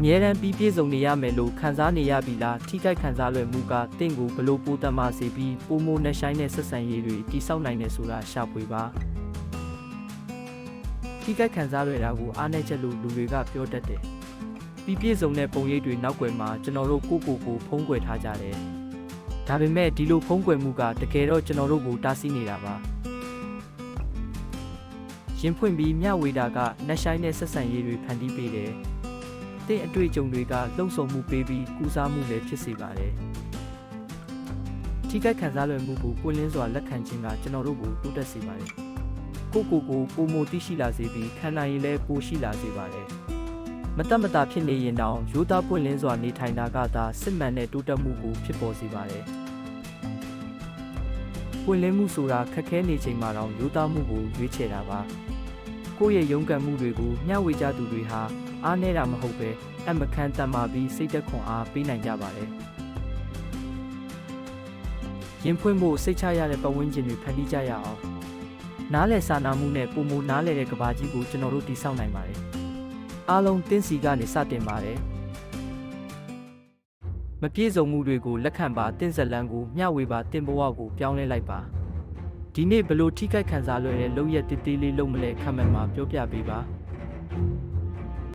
အမြဲတမ်းပြီးပြည့်စုံနေရမယ်လို့ခံစားနေရပြီလားထိခိုက်ခံစားလွယ်မှုကတင့်ကိုဘလို့ပိုးတတ်မှစေပြီးပိုမိုနဲ့ဆိုင်တဲ့ဆက်ဆံရေးတွေတိစောက်နိုင်တယ်ဆိုတာရှာဖွေပါထိခိုက်ခံစားလွယ်တာကိုအားနည်းချက်လို့လူတွေကပြောတတ်တယ်ပြီးပြည့်စုံတဲ့ပုံရိပ်တွေနောက်ွယ်မှာကျွန်တော်တို့ကိုယ့်ကိုယ်ကိုဖုံးကွယ်ထားကြတယ်ဒါပေမဲ့ဒီလိုဖုံးကွယ်မှုကတကယ်တော့ကျွန်တော်တို့ကိုတားဆီးနေတာပါရင်ဖွင့်ပြီးမျှဝေတာကနှက်ဆိုင်တဲ့ဆက်ဆံရေးတွေဖန်တီးပေးတယ်။ တင့်အတွေ့အကြုံတွေကလှုံ့ဆော်မှုပေးပြီးကူစားမှုလည်းဖြစ်စေပါတယ်။ထိခိုက်ခံစားလွယ်မှုကိုပွင့်လင်းစွာလက်ခံခြင်းကကျွန်တော်တို့ကိုတိုးတက်စေပါတယ်။ကိုယ့်ကိုယ်ကိုပုံမသိရှိလာစေပြီးခံနိုင်ရင်လည်းပိုရှိလာစေပါတယ်။မတတ်မတာဖြစ်နေရင်တောင်ရိုးသားပွင့်လင်းစွာနေထိုင်တာကသာစစ်မှန်တဲ့တိုးတက်မှုကိုဖြစ်ပေါ်စေပါတယ်။ပွင့်လင်းမှုဆိုတာခက်ခဲနေချိန်မှာတော့ရိုးသားမှုကိုရွေးချယ်တာပါ။ ကိုယ့်ရဲ့ရုန်းကန်မှုတွေကိုမျှဝေကြသူတွေဟာအားနည်းတာမဟုတ်ပဲအမခံတမ်းမာပြီးစိတ်သက်ခွန်အားပေးနိုင်ကြပါတယ်။ရင်ဖွင့်ဖို့စိတ်ချရတဲ့ပတ်ဝန်းကျင်တွေဖန်တီးကြရအောင်။နားလည်စာနာမှုနဲ့ပုံမနားလည်တဲ့ကဘာကြီးကိုကျွန်တော်တို့တည်ဆောက်နိုင်ပါတယ်။အားလုံးတင်းစီကနေစတင်ပါတယ်။မပြည့်စုံမှုတွေကိုလက်ခံပါတင့်ဇလန်ကိုမျှဝေပါတင်ဘဝကိုပြောင်းလဲလိုက်ပါ ဒီနေ့ဘလို့ထိခိုက်ခံစားလွယ်တဲ့လောက်ရက်တေးသေးလေးလုံးမလဲခမန့်မှာပြောပြပေးပါ